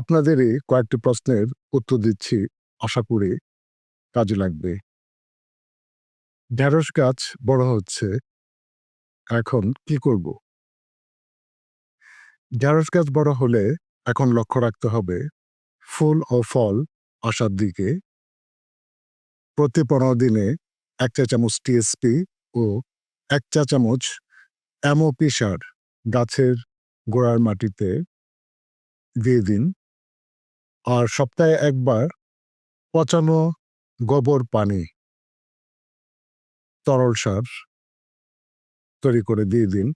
আপনাদেরই কয়েকটি প্রশ্নের উত্তর দিচ্ছি, আশা করি কাজে লাগবে। ঢেঁড়স গাছ বড় হচ্ছে, এখন কি করব? ঢেঁড়স গাছ বড় হলে এখন লক্ষ্য রাখতে হবে, ফুল ও ফল আসার দিকে। প্রতি পনেরো দিনে এক চা চামচ টিএসপি ও এক চা চামচ এমওপি সার গাছের গোড়ার মাটিতে দিয়ে দিন। আর সপ্তাহে একবার পচানো গোবর পানি, তরল সার তৈরি করে দিয়ে দিন।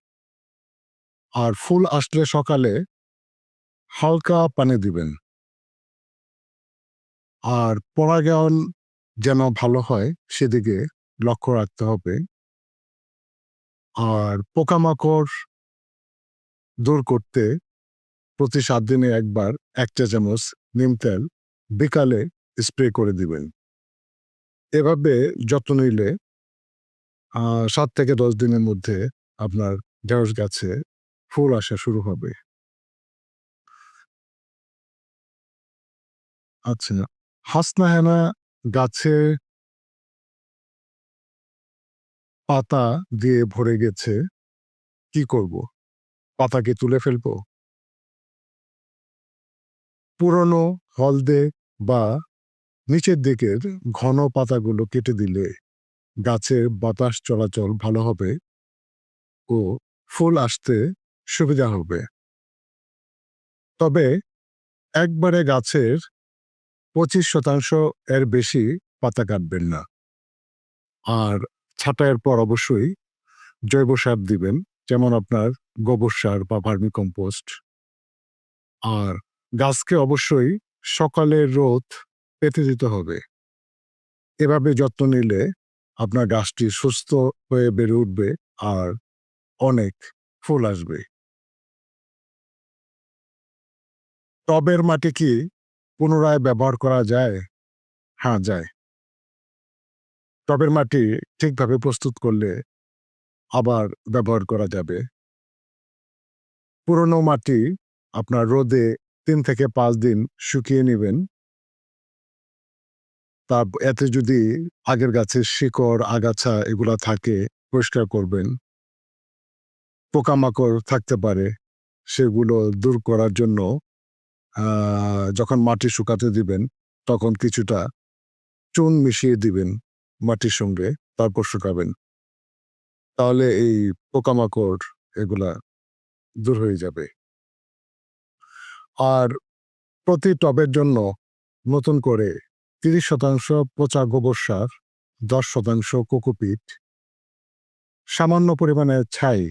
আর ফুল আসলে সকালে হালকা পানি দিবেন। আর পরাগায়ন যেন ভালো হয় সেদিকে লক্ষ্য রাখতে হবে। আর পোকামাকড় দূর করতে প্রতি সাত দিনে একবার এক চা চামচ নিম তেল বিকালে স্প্রে করে দিবেন। এভাবে যত্ন নিলে সাত থেকে দশ দিনের মধ্যে আপনার ঢেঁড়স গাছে ফুল আসা শুরু হবে। আচ্ছা হাসনা হেনা গাছে পাতা দিয়ে ভরে গেছে, কি করব? পাতাকে তুলে ফেলব? পুরনো হলদে বা নিচের দিকের ঘন পাতাগুলো কেটে দিলে গাছের বাতাস চলাচল ভালো হবে ও ফুল আসতে সুবিধা হবে। তবে একবারে গাছের পঁচিশ শতাংশ এর বেশি পাতা কাটবেন না। আর ছাঁটাইয়ের পর অবশ্যই জৈব সার দিবেন, যেমন আপনার গোবর সার বা ভার্মিকম্পোস্ট। আর গাছকে অবশ্যই সকালের রোদ পেতে দিতে হবে। এভাবে যত্ন নিলে আপনার গাছটি সুস্থ হয়ে বেড়ে উঠবে আর অনেক ফুল আসবে। টবের মাটি কি পুনরায় ব্যবহার করা যায়? হ্যাঁ যায়। টবের মাটি ঠিকভাবে প্রস্তুত করলে আবার ব্যবহার করা যাবে। পুরনো মাটি আপনার রোদে তিন থেকে পাঁচ দিন শুকিয়ে নেবেন। তা এতে যদি আগের গাছের শিকড়, আগাছা এগুলা থাকে, পরিষ্কার করবেন। পোকামাকড় থাকতে পারে, সেগুলো দূর করার জন্য যখন মাটি শুকাতে দিবেন, তখন কিছুটা চুন মিশিয়ে দিবেন মাটির সঙ্গে, তারপর শুকাবেন। তাহলে এই পোকামাকড় এগুলা দূর হয়ে যাবে। আর প্রতি টবের জন্য নতুন করে তিরিশ শতাংশ পচা গোবর সার, দশ শতাংশ কোকোপিট, সামান্য পরিমাণে ছাই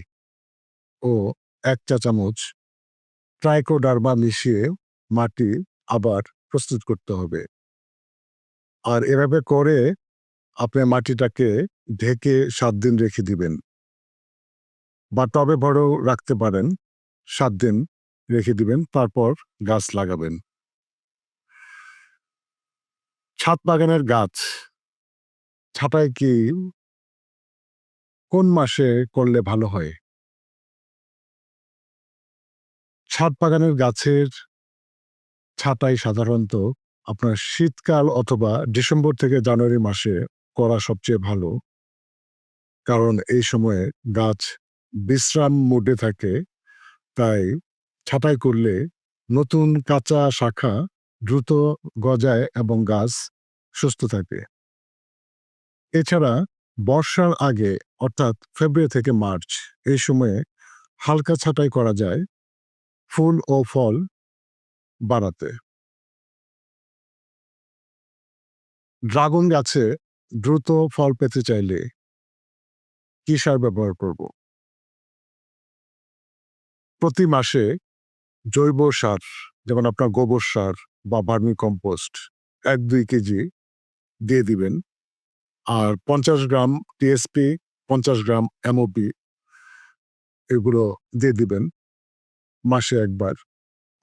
ও এক চা চামচ ট্রাইকোডার্মা মিশিয়ে মাটি আবার প্রস্তুত করতে হবে। আর এভাবে করে আপনি মাটিটাকে ঢেকে সাত দিন রেখে দিবেন বা টবে ভরেও রাখতে পারেন, সাত দিন রেখে দিবেন, তারপর গাছ লাগাবেন। ছাদ বাগানের গাছ, ছাটাই কি কোন মাসে করলে ভালো হয়? ছাদ বাগানের গাছের ছাঁটাই সাধারণত আপনার শীতকাল অথবা ডিসেম্বর থেকে জানুয়ারি মাসে করা সবচেয়ে ভালো। কারণ এই সময়ে গাছ বিশ্রাম মোডে থাকে, তাই ছাঁটাই করলে নতুন কাঁচা শাখা দ্রুত গজায় এবং গাছ সুস্থ থাকে। এছাড়া বর্ষার আগে, অর্থাৎ ফেব্রুয়ারি থেকে মার্চ, এই সময়ে হালকা ছাঁটাই করা যায় ফুল ও ফল বাড়াতে। ড্রাগন গাছে দ্রুত ফল পেতে চাইলে কি সার ব্যবহার করব? প্রতি মাসে জৈব সার, যেমন আপনার গোবর সার বা ভার্মি কম্পোস্ট, এক দুই কেজি দিয়ে দিবেন। আর পঞ্চাশ গ্রাম টিএসপি পঞ্চাশ গ্রাম এমওপি এগুলো দিয়ে দিবেন মাসে একবার।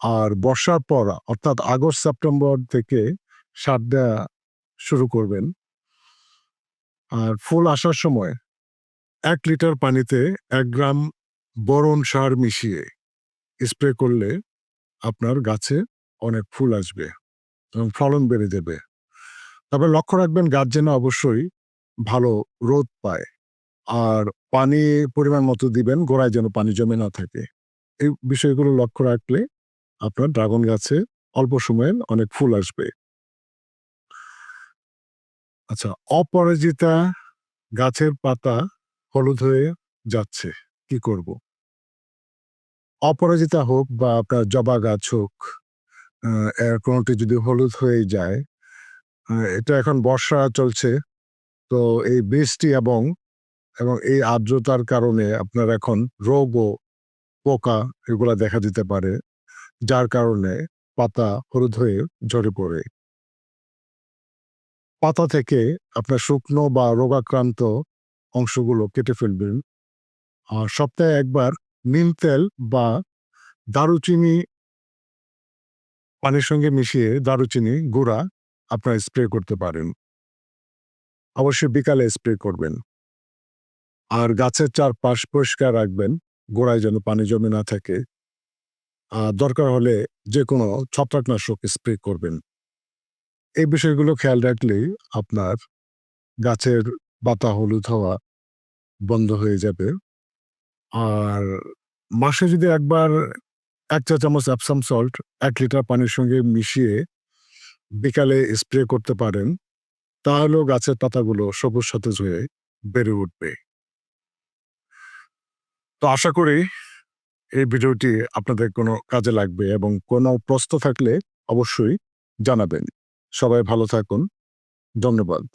আর বর্ষার পর, অর্থাৎ আগস্ট, সেপ্টেম্বর থেকে সার দেওয়া শুরু করবেন। আর ফুল আসার সময় এক লিটার পানিতে এক গ্রাম বোরন সার মিশিয়ে স্প্রে করলে আপনার গাছে অনেক ফুল আসবে এবং ফলন বেড়ে যাবে। তারপরে লক্ষ্য রাখবেন গাছ যেন অবশ্যই ভালো রোদ পায় আর পানি পরিমাণ মতো দিবেন, গোড়ায় যেন পানি জমে না থাকে। এই বিষয়গুলো লক্ষ্য রাখলে আপনার ড্রাগন গাছে অল্প সময়ে অনেক ফুল আসবে। আচ্ছা অপরাজিতা গাছের পাতা হলুদ হয়ে যাচ্ছে, কি করব? অপরাজিতা হোক বা আপনার জবা গাছ হোক এর কোনোটি যদি হলুদ হয়ে যায় এটা এখন বর্ষা চলছে। তো এই বৃষ্টি এবং এবং এই আর্দ্রতার কারণে আপনার এখন রোগ ও পোকা এগুলো দেখা দিতে পারে, যার কারণে পাতা হলুদ হয়ে ঝরে পড়ে। পাতা থেকে আপনার শুকনো বা রোগাক্রান্ত অংশগুলো কেটে ফেলবেন। আর সপ্তাহে একবার নিম তেল বা দারুচিনি পানির সঙ্গে মিশিয়ে দারুচিনি গুঁড়া আপনারা স্প্রে করতে পারেন। অবশ্যই বিকালে স্প্রে করবেন। আর গাছের চারপাশ পরিষ্কার রাখবেন, গোড়ায় যেন পানি জমে না থাকে। আর দরকার হলে যে কোনো ছত্রাকনাশক স্প্রে করবেন। এই বিষয়গুলো খেয়াল রাখলেই আপনার গাছের পাতা হলুদ হওয়া বন্ধ হয়ে যাবে। আর মাসে যদি একবার এক চা চামচ অ্যাপসাম সল্ট এক লিটার পানির সঙ্গে মিশিয়ে বিকালে স্প্রে করতে পারেন, তাহলেও গাছের পাতাগুলো সবুজ সতেজ হয়ে বেড়ে উঠবে। তো আশা করি এই ভিডিওটি আপনাদের কোনো কাজে লাগবে এবং কোনো প্রশ্ন থাকলে অবশ্যই জানাবেন। সবাই ভালো থাকুন। ধন্যবাদ।